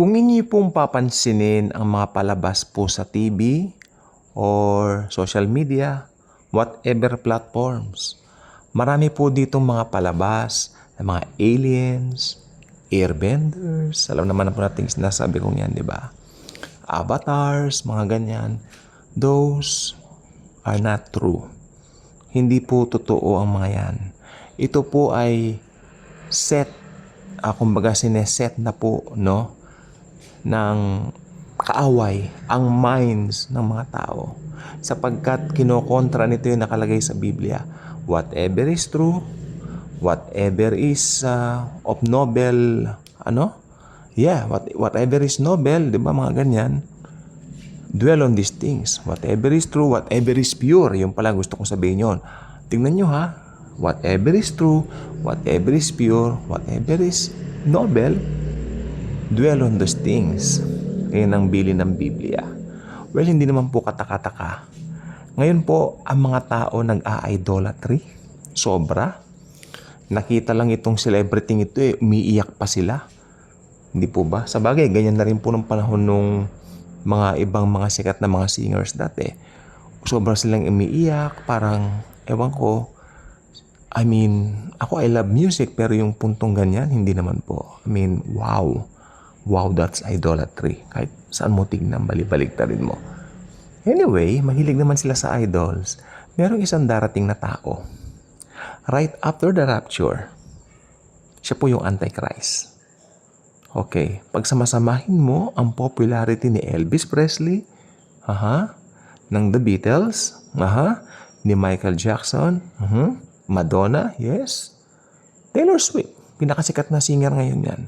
Kung inyo pong papansinin ang mga palabas po sa TV or social media, whatever platforms, marami po ditong mga palabas ng mga aliens, airbenders, alam naman na po natin sinasabi kong yan, di ba? Avatars, mga ganyan. Those are not true. Hindi po totoo ang mga yan. Ito po ay set, ah, kumbaga sineset na po, no? Ng kaaway ang minds ng mga tao sapagkat kinokontra nito yung nakalagay sa Biblia. Whatever is true whatever is uh, of noble ano? Yeah what, whatever is noble di ba mga ganyan? Dwell on these things. Whatever is true whatever is pure. Yung pala gusto kong sabihin yon tingnan nyo ha? Whatever is true whatever is pure whatever is noble dwell on those things. Yan ang bili ng Biblia. Well, hindi naman po katakataka. Ngayon po, ang mga tao nag-a-idolatry. Sobra. Nakita lang itong celebrity ito eh, umiiyak pa sila. Hindi po ba? Sa bagay, ganyan na rin po ng panahon nung mga ibang mga sikat na mga singers dati. Sobra silang umiiyak, parang, ewan ko, I mean, ako I love music pero yung puntong ganyan, hindi naman po. I mean, wow. Wow, that's idolatry. Kahit saan mo tignan, balibaligtarin mo. Anyway, mahilig naman sila sa idols. Merong isang darating na tao. Right after the rapture, siya po yung Antichrist. Okay, pag samasamahin mo ang popularity ni Elvis Presley, aha, ng The Beatles, aha, ni Michael Jackson, mhm, Madonna, yes, Taylor Swift, pinakasikat na singer ngayon yan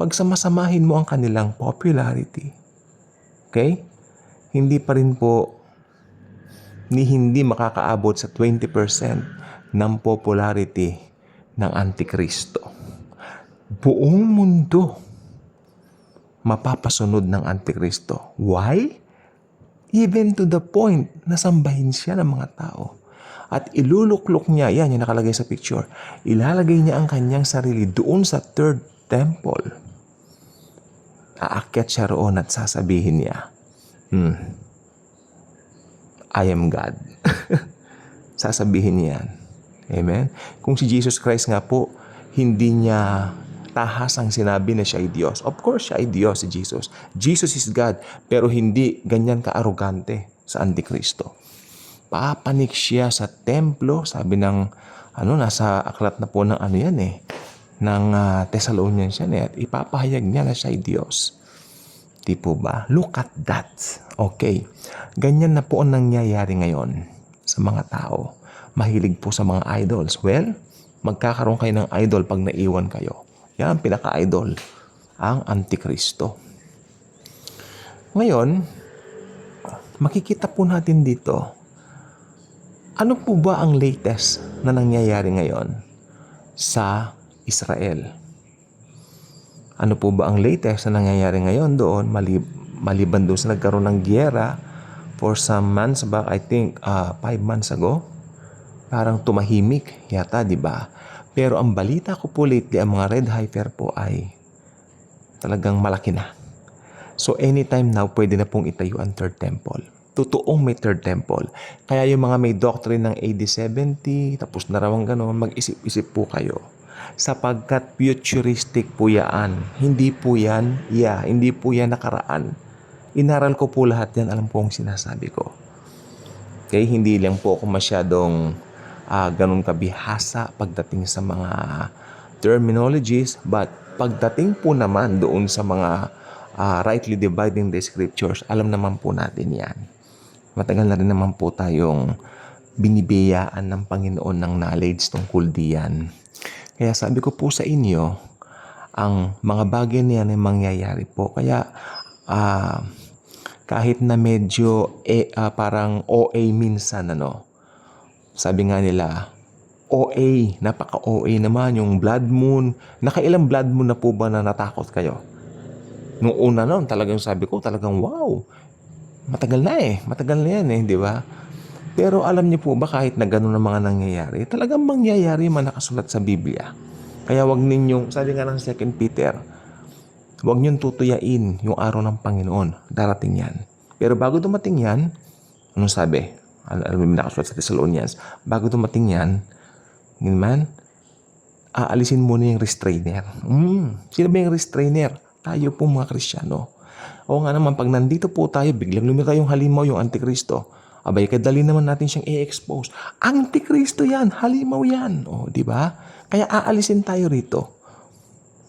pag samasamahin mo ang kanilang popularity, okay? Hindi pa rin po ni hindi makakaabot sa 20% ng popularity ng Antikristo. Buong mundo mapapasunod ng Antikristo. Why? Even to the point na sambahin siya ng mga tao. At iluluklok niya, yan yung nakalagay sa picture, ilalagay niya ang kanyang sarili doon sa third temple aakyat siya roon at sasabihin niya, hmm, I am God. sasabihin niya yan. Amen? Kung si Jesus Christ nga po, hindi niya tahas ang sinabi na siya ay Diyos. Of course, siya ay Diyos si Jesus. Jesus is God, pero hindi ganyan ka-arugante sa Antikristo. Papanik siya sa templo, sabi ng, ano, nasa aklat na po ng ano yan eh, ng uh, Thessalonians yan eh, at ipapahayag niya na siya ay Diyos. Di po ba? Look at that. Okay. Ganyan na po ang nangyayari ngayon sa mga tao. Mahilig po sa mga idols. Well, magkakaroon kayo ng idol pag naiwan kayo. Yan ang pinaka-idol. Ang Antikristo. Ngayon, makikita po natin dito, ano po ba ang latest na nangyayari ngayon sa Israel? Ano po ba ang latest na nangyayari ngayon doon malib maliban doon sa nagkaroon ng giyera for some months back, I think uh, five months ago? Parang tumahimik yata, di ba? Pero ang balita ko po lately, ang mga red heifer po ay talagang malaki na. So anytime now, pwede na pong itayo ang third temple. Totoong may third temple. Kaya yung mga may doctrine ng AD 70, tapos na raw ang gano'n, mag-isip-isip po kayo sapagkat futuristic po yan. Hindi po yan, yeah, hindi po yan nakaraan. Inaral ko po lahat yan, alam po ang sinasabi ko. Okay, hindi lang po ako masyadong uh, ganun kabihasa pagdating sa mga terminologies, but pagdating po naman doon sa mga uh, rightly dividing the scriptures, alam naman po natin yan. Matagal na rin naman po tayong binibiyaan ng Panginoon ng knowledge tungkol diyan. Kaya sabi ko po sa inyo, ang mga bagay na yan ay mangyayari po. Kaya uh, kahit na medyo eh, uh, parang OA minsan, ano, sabi nga nila, OA, napaka-OA naman yung blood moon. Nakailang blood moon na po ba na natakot kayo? Nung una noon, talagang sabi ko, talagang wow. Matagal na eh. Matagal na yan eh, di ba? Pero alam niyo po ba kahit na gano'n ang mga nangyayari, talagang mangyayari man nakasulat sa Biblia. Kaya wag ninyong, sabi nga ng 2 Peter, Huwag niyong tutuyain yung araw ng Panginoon. Darating yan. Pero bago dumating yan, anong sabi? Al- Alam mo, nakasulat sa Thessalonians. Bago dumating yan, man, aalisin muna yung restrainer. Mm, sino ba yung restrainer? Tayo po mga Krisyano. O nga naman, pag nandito po tayo, biglang lumita yung halimaw, yung Antikristo. Abay, kadali naman natin siyang i-expose. Antikristo yan, halimaw yan. O, di ba? Kaya aalisin tayo rito.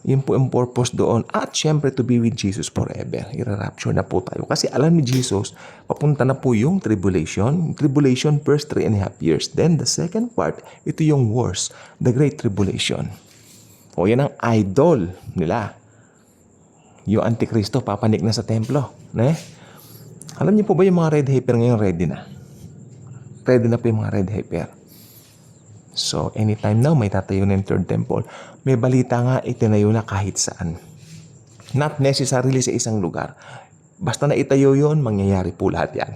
Yun po ang purpose doon. At syempre to be with Jesus forever. Ira-rapture na po tayo. Kasi alam ni Jesus, papunta na po yung tribulation. Tribulation first three and a half years. Then the second part, ito yung worst. The Great Tribulation. O yan ang idol nila. Yung Antikristo, papanik na sa templo. Ne? Alam niyo po ba yung mga red heifer ngayon ready na? Ready na po yung mga red heifer. So, anytime now, may tatayo na yung third temple. May balita nga, itinayo na kahit saan. Not necessarily sa isang lugar. Basta na itayo yon mangyayari po lahat yan.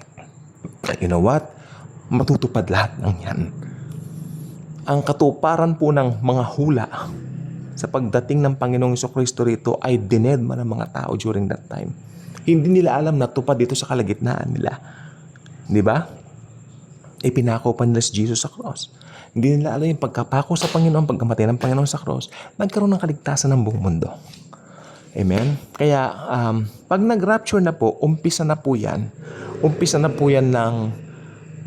You know what? Matutupad lahat ng yan. Ang katuparan po ng mga hula sa pagdating ng Panginoong Kristo rito ay dinedma ng mga tao during that time. Hindi nila alam na tupad dito sa kalagitnaan nila. Di ba? Ipinako pa nila si Jesus sa cross. Hindi nila alam yung pagkapako sa Panginoon, pagkamatay ng Panginoon sa cross, nagkaroon ng kaligtasan ng buong mundo. Amen? Kaya, um, pag nag-rapture na po, umpisa na po yan. Umpisa na po yan ng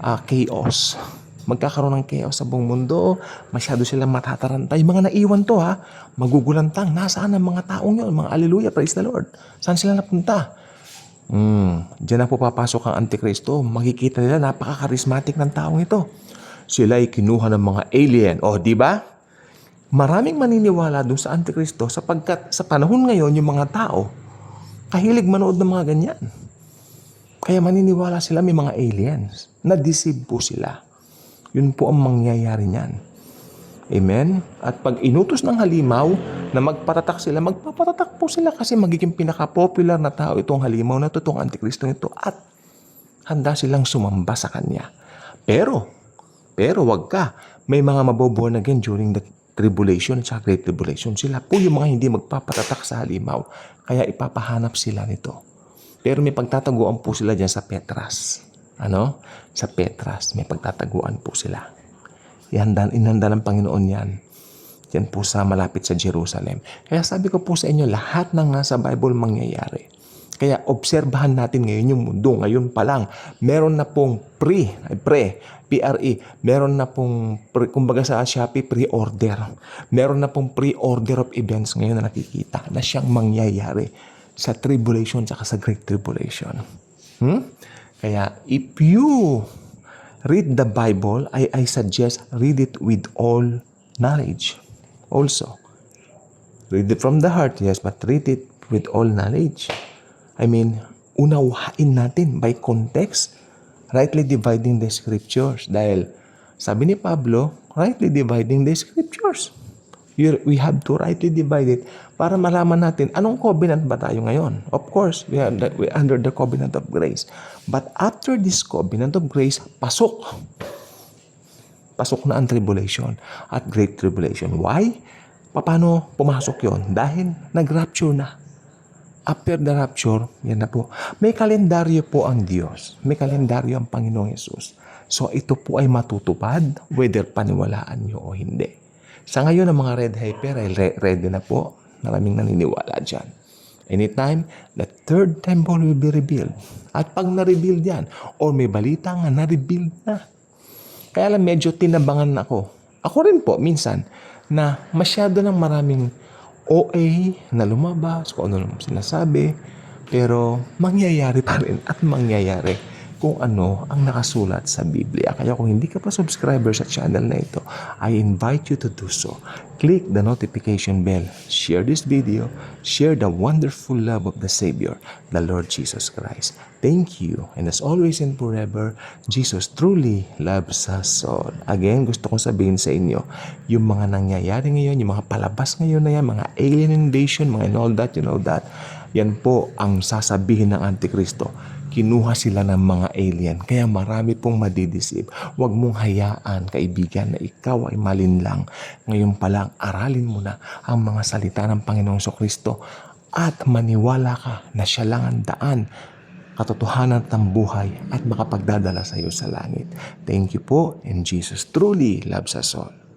ah, chaos. Magkakaroon ng chaos sa buong mundo. Masyado silang matatarantay. Mga naiwan to ha. Magugulantang. Nasaan ang mga taong yun? Mga aleluya, praise the Lord. Saan sila napunta? Hmm, diyan na po papasok ang Antikristo. Makikita nila napaka-charismatic ng taong ito. Sila ay kinuha ng mga alien. O, di ba? Maraming maniniwala doon sa Antikristo sapagkat sa panahon ngayon yung mga tao kahilig manood ng mga ganyan. Kaya maniniwala sila may mga aliens. Na-deceive po sila. Yun po ang mangyayari niyan. Amen? At pag inutos ng halimaw na magpatatak sila, magpapatatak po sila kasi magiging pinaka-popular na tao itong halimaw na to, itong antikristo nito at handa silang sumamba sa kanya. Pero, pero wag ka. May mga maboborn again during the tribulation at great tribulation. Sila po yung mga hindi magpapatatak sa halimaw. Kaya ipapahanap sila nito. Pero may pagtataguan po sila dyan sa Petras. Ano? Sa Petras. May pagtataguan po sila. Ihanda, inanda ng Panginoon yan. Yan po sa malapit sa Jerusalem. Kaya sabi ko po sa inyo, lahat ng nasa Bible mangyayari. Kaya obserbahan natin ngayon yung mundo. Ngayon pa lang, meron na pong pre, ay pre, PRE, meron na pong, pre, kumbaga sa Shopee, pre-order. Meron na pong pre-order of events ngayon na nakikita na siyang mangyayari sa tribulation at sa great tribulation. Hmm? Kaya if you read the Bible, I, I suggest read it with all knowledge also. Read it from the heart, yes, but read it with all knowledge. I mean, unawain natin by context, rightly dividing the scriptures. Dahil, sabi ni Pablo, rightly dividing the scriptures. We have to rightly divide it para malaman natin anong covenant ba tayo ngayon. Of course, we are we under the covenant of grace. But after this covenant of grace, pasok. Pasok na ang tribulation at great tribulation. Why? Paano pumasok yon? Dahil nag-rapture na. After the rapture, yan na po. May kalendaryo po ang Diyos. May kalendaryo ang Panginoong Yesus. So ito po ay matutupad whether paniwalaan nyo o hindi. Sa ngayon, ang mga red hyper ay re- ready na po. Maraming naniniwala dyan. Anytime, the third temple will be revealed. At pag na-reveal yan, or may balita nga, na-reveal na. Kaya lang medyo tinabangan ako. Ako rin po, minsan, na masyado ng maraming OA na lumabas, kung ano sinasabi, pero mangyayari pa rin at mangyayari kung ano ang nakasulat sa Biblia. Kaya kung hindi ka pa subscriber sa channel na ito, I invite you to do so. Click the notification bell, share this video, share the wonderful love of the Savior, the Lord Jesus Christ. Thank you. And as always and forever, Jesus truly loves us all. Again, gusto kong sabihin sa inyo, yung mga nangyayari ngayon, yung mga palabas ngayon na yan, mga alien invasion, mga and all that, you know that, yan po ang sasabihin ng Antikristo. Kinuha sila ng mga alien. Kaya marami pong madidisip. Huwag mong hayaan, kaibigan, na ikaw ay malinlang. Ngayon pa lang, aralin mo na ang mga salita ng Panginoong Kristo at maniwala ka na siya lang ang daan, katotohanan ng buhay at makapagdadala sa iyo sa langit. Thank you po and Jesus truly loves us all.